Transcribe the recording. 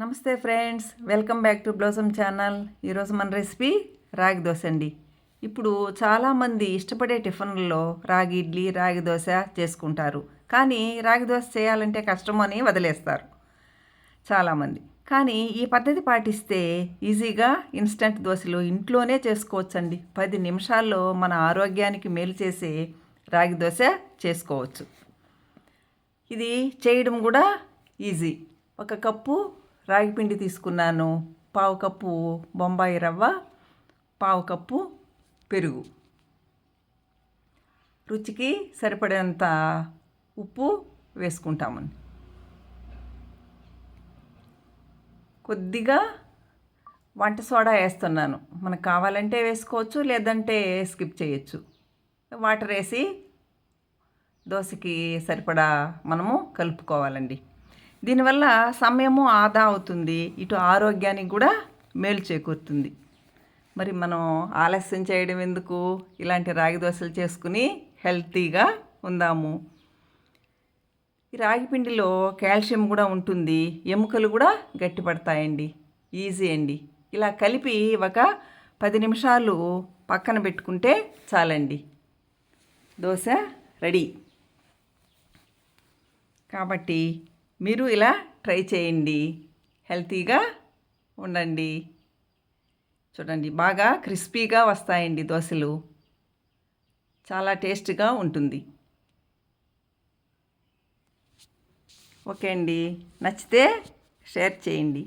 నమస్తే friends welcome back to blossom channel. ఈరోజు మన రెసిపీ రాగి దోశ అండి. ఇప్పుడు చాలామంది ఇష్టపడే టిఫిన్లలో రాగి ఇడ్లీ రాగి దోశ చేసుకుంటారు. కానీ రాగి దోశ చేయాలంటే కష్టం అని వదిలేస్తారు చాలామంది. కానీ ఈ పద్ధతి పాటిస్తే ఈజీగా ఇన్స్టంట్ దోశలు ఇంట్లోనే చేసుకోవచ్చండి. పది నిమిషాల్లో మన ఆరోగ్యానికి మేలు చేసే రాగి దోశ చేసుకోవచ్చు. ఇది చేయడం కూడా ఈజీ. ఒక కప్పు రాగి పిండి తీసుకున్నాను. పావు కప్పు బొంబాయి రవ్వ పావు కప్పు పెరుగు. రుచికి సరిపడేంత ఉప్పు వేసుకుంటామని కొద్దిగా వంట సోడా వేస్తున్నాను. మనకు కావాలంటే వేసుకోవచ్చు లేదంటే స్కిప్ చేయొచ్చు. వాటర్ వేసి దోశకి సరిపడా మనము కలుపుకోవాలండి. దీనివల్ల సమయము ఆదా అవుతుంది. ఇటు ఆరోగ్యానికి కూడా మేలు చేకూరుతుంది. మరి మనం ఆలస్యం చేయడం ఎందుకు? ఇలాంటి రాగి దోశలు చేసుకుని హెల్తీగా ఉందాము. ఈ రాగి పిండిలో కాల్షియం కూడా ఉంటుంది. ఎముకలు కూడా గట్టిపడతాయండి. ఈజీ అండి. ఇలా కలిపి ఒక పది నిమిషాలు పక్కన పెట్టుకుంటే చాలండి. దోశ రెడీ. కాబట్టి మీరు ఇలా ట్రై చేయండి. హెల్తీగా ఉండండి. చూడండి బాగా క్రిస్పీగా వస్తాయండి దోశలు. చాలా టేస్ట్గా ఉంటుంది. ఓకే అండి. నచ్చితే షేర్ చేయండి.